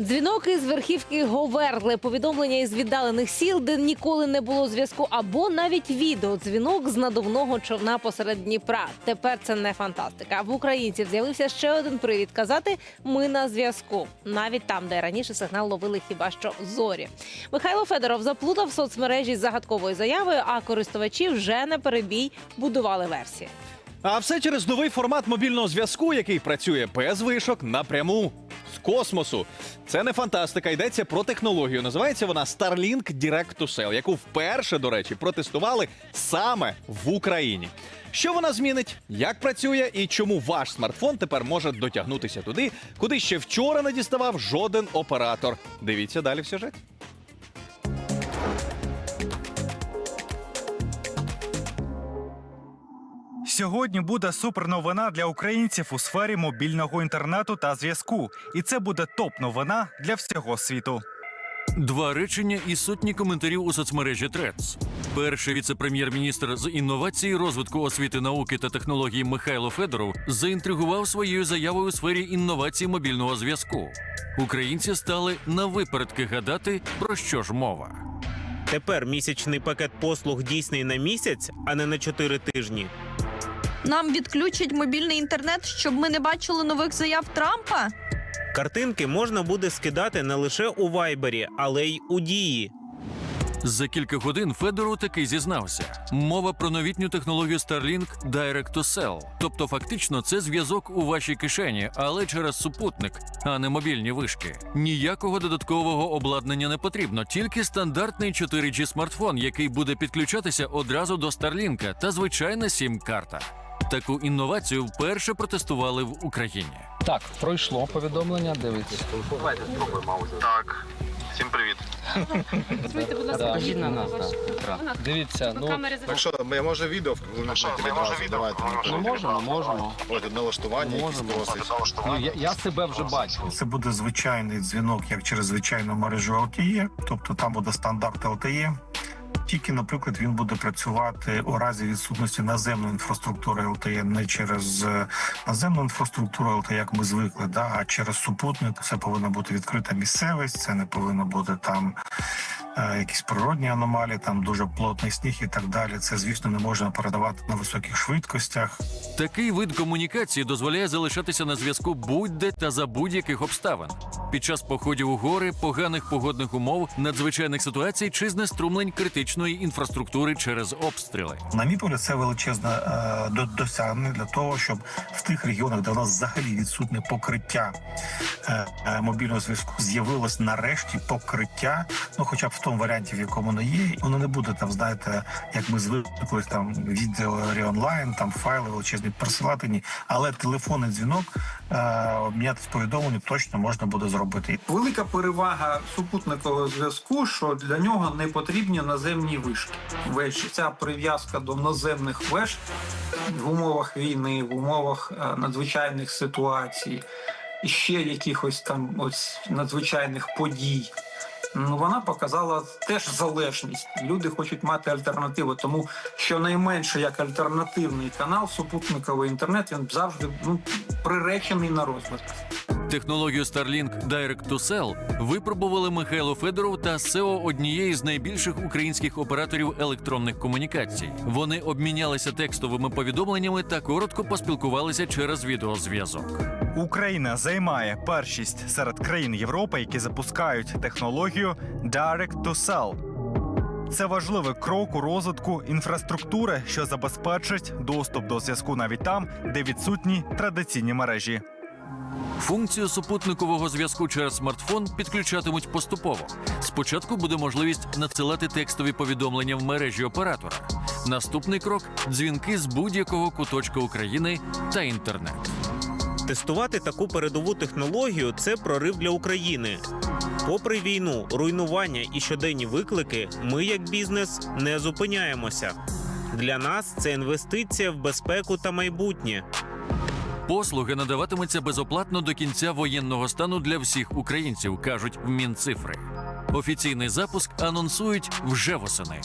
Дзвінок із верхівки Говерли, повідомлення із віддалених сіл, де ніколи не було зв'язку, або навіть відеодзвінок з надувного човна посеред Дніпра. Тепер це не фантастика. В українців з'явився ще один привід казати Ми на зв'язку, навіть там, де раніше сигнал ловили хіба що зорі. Михайло Федоров заплутав соцмережі з загадковою заявою, а користувачі вже на перебій будували версії. А все через новий формат мобільного зв'язку, який працює без вишок напряму з космосу. Це не фантастика, йдеться про технологію. Називається вона Starlink Direct to Cell, яку вперше, до речі, протестували саме в Україні. Що вона змінить, як працює і чому ваш смартфон тепер може дотягнутися туди, куди ще вчора не діставав жоден оператор. Дивіться далі в сюжеті. Сьогодні буде суперновина для українців у сфері мобільного інтернету та зв'язку, і це буде топ-новина для всього світу. Два речення і сотні коментарів у соцмережі Трец. Перший віце-прем'єр-міністр з інновацій, розвитку освіти, науки та технологій Михайло Федоров заінтригував своєю заявою у сфері інновацій мобільного зв'язку. Українці стали на випередки гадати, про що ж мова. Тепер місячний пакет послуг дійсний на місяць, а не на 4 тижні. Нам відключать мобільний інтернет, щоб ми не бачили нових заяв Трампа. Картинки можна буде скидати не лише у Вайбері, але й у дії. За кілька годин Федоров таки зізнався. Мова про новітню технологію Starlink Direct to Cell. Тобто, фактично, це зв'язок у вашій кишені, але через супутник, а не мобільні вишки. Ніякого додаткового обладнання не потрібно, тільки стандартний 4G смартфон, який буде підключатися одразу до Starlink та звичайна сім-карта. Таку інновацію вперше протестували в Україні. Так, пройшло повідомлення. Дивіться. Так, всім привіт. Да. на нас. Дивіться, ну Так що, я може відео вимкнути відразу? Давайте. ми можемо, можемо. Ось налаштування, якісь Можемо. Ну я, я себе вже бачу. Це буде звичайний дзвінок, як через звичайну мережу LTE, тобто там буде стандарт LTE. Тільки, наприклад, він буде працювати у разі відсутності наземної інфраструктури LTE не через е, наземну інфраструктуру LTE, як ми звикли, да, а через супутник. Це повинна бути відкрита місцевість, це не повинно бути там е, якісь природні аномалії, там дуже плотний сніг і так далі. Це, звісно, не можна передавати на високих швидкостях. Такий вид комунікації дозволяє залишатися на зв'язку будь-де та за будь-яких обставин під час походів у гори, поганих погодних умов, надзвичайних ситуацій чи знеструмлень критичної інфраструктури через обстріли. На мій погляд, це величезне е, до- досягнення для того, щоб в тих регіонах, де у нас взагалі відсутне покриття е, е, мобільного зв'язку, з'явилось нарешті покриття. Ну, хоча б в тому варіанті, в якому воно є, воно не буде там, знаєте, як ми звикли там відео онлайн, там файли величезні присилати. Ні, але телефонний дзвінок е, обмінятися повідомленням точно можна буде зробити. Велика перевага супутникового зв'язку, що для нього не потрібні наземні вишки. Вежі ця прив'язка до наземних веж в умовах війни, в умовах е, надзвичайних ситуацій ще якихось там ось надзвичайних подій. Ну, вона показала теж залежність. Люди хочуть мати альтернативу, тому щонайменше як альтернативний канал, супутниковий інтернет, він завжди ну, приречений на розвиток. Технологію Starlink Direct to Cell випробували Михайло Федоров та СЕО однієї з найбільших українських операторів електронних комунікацій. Вони обмінялися текстовими повідомленнями та коротко поспілкувалися через відеозв'язок. Україна займає першість серед країн Європи, які запускають технологію Direct to Cell. Це важливий крок у розвитку інфраструктури, що забезпечить доступ до зв'язку навіть там, де відсутні традиційні мережі. Функцію супутникового зв'язку через смартфон підключатимуть поступово. Спочатку буде можливість надсилати текстові повідомлення в мережі оператора. Наступний крок дзвінки з будь-якого куточка України та інтернет. Тестувати таку передову технологію це прорив для України. Попри війну, руйнування і щоденні виклики, ми, як бізнес, не зупиняємося. Для нас це інвестиція в безпеку та майбутнє. Послуги надаватимуться безоплатно до кінця воєнного стану для всіх українців, кажуть в Мінцифри. Офіційний запуск анонсують вже восени.